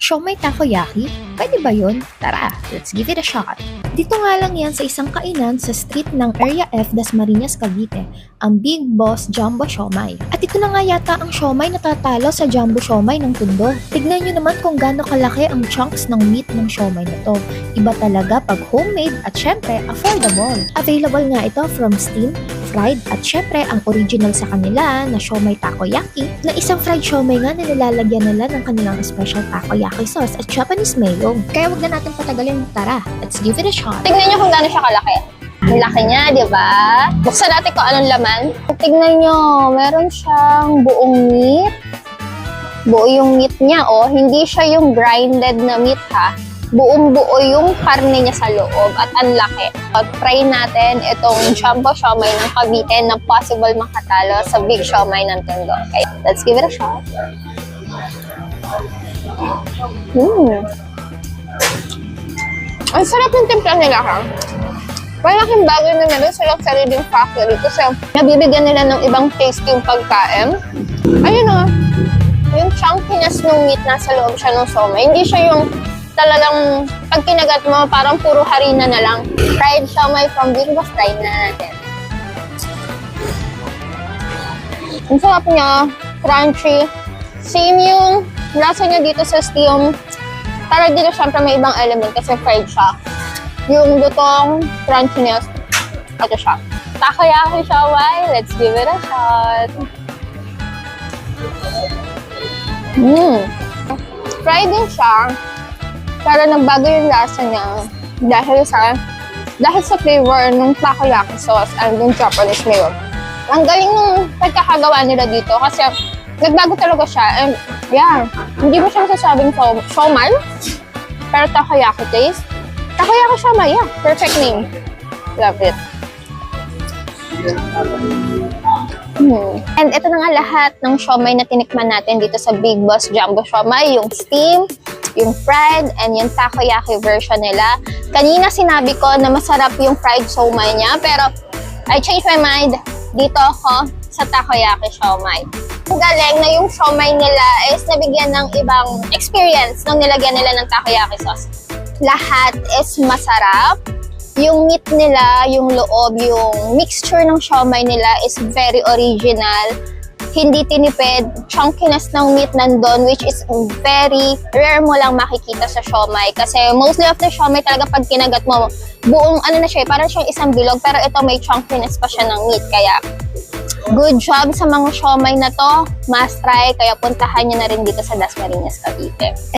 Siomay takoyaki? Pwede ba yun? Tara, let's give it a shot. Dito nga lang yan sa isang kainan sa street ng Area F Dasmariñas, Cavite, ang Big Boss Jumbo Siomay. At ito na nga yata ang siomay na tatalo sa Jumbo Siomay ng Tondo. Tignan nyo naman kung gaano kalaki ang chunks ng meat ng siomay na to. Iba talaga pag homemade at syempre affordable. Available nga ito from steam, fried at syempre ang original sa kanila na siomay takoyaki na isang fried siomay nga na nilalagyan nila ng kanilang special takoyaki sauce at Japanese mayo. Kaya wag na natin patagalin. Tara, let's give it a shot. Tignan nyo kung gaano siya kalaki. Ang laki niya, di ba? Buksan natin kung anong laman. Tignan nyo, meron siyang buong meat. Buo yung meat niya, oh. Hindi siya yung grinded na meat, ha. Buong buo yung karne niya sa loob at ang laki. At try natin itong jumbo siomay ng Cavite na possible makatalo sa big siomay ng Tondo. Okay, let's give it a shot. Hmm. Ang sarap ng timpla nila ha. Malaking bagay na meron silang sariling factory kasi nabibigyan nila ng ibang tasting pagkain. Ayun o, yung chunkiness ng meat nasa loob siya ng soma. Hindi siya yung talagang pag kinagat mo, parang puro harina na lang. Fried siomay from Big Boss, try na natin. Ang sarap niya, crunchy. Same yung lasa niya dito sa steam. Pero dito syempre may ibang element kasi fried siya. Yung lutong crunchiness, ito siya. Takoyaki siomay, let's give it a shot. Mmm. Fried din siya, pero nagbago yung lasa niya dahil sa dahil sa flavor ng takoyaki sauce and yung Japanese mayo. Ang galing ng pagkakagawa nila dito kasi nagbago talaga siya. And yeah, hindi mo siya masasabing so siomay, pero takoyaki taste. Takoyaki siomay, yeah. Perfect name. Love it. Hmm. And ito na nga lahat ng siomay na tinikman natin dito sa Big Boss Jumbo Siomay. Yung steam, yung fried, and yung takoyaki version nila. Kanina sinabi ko na masarap yung fried siomay niya, pero I changed my mind. Dito ako sa takoyaki siomay. Ang galing na yung siomay nila is nabigyan ng ibang experience nung nilagyan nila ng takoyaki sauce. Lahat is masarap. Yung meat nila, yung loob, yung mixture ng siomay nila is very original. Hindi tinipid, chunkiness ng meat nandun, which is very rare mo lang makikita sa siomay. Kasi mostly of the siomay talaga pag kinagat mo, buong ano na siya, eh, parang siyang isang bilog, pero ito may chunkiness pa siya ng meat. Kaya good job sa mga siomay na to. Must try, kaya puntahan nyo na rin dito sa Dasmariñas, Cavite.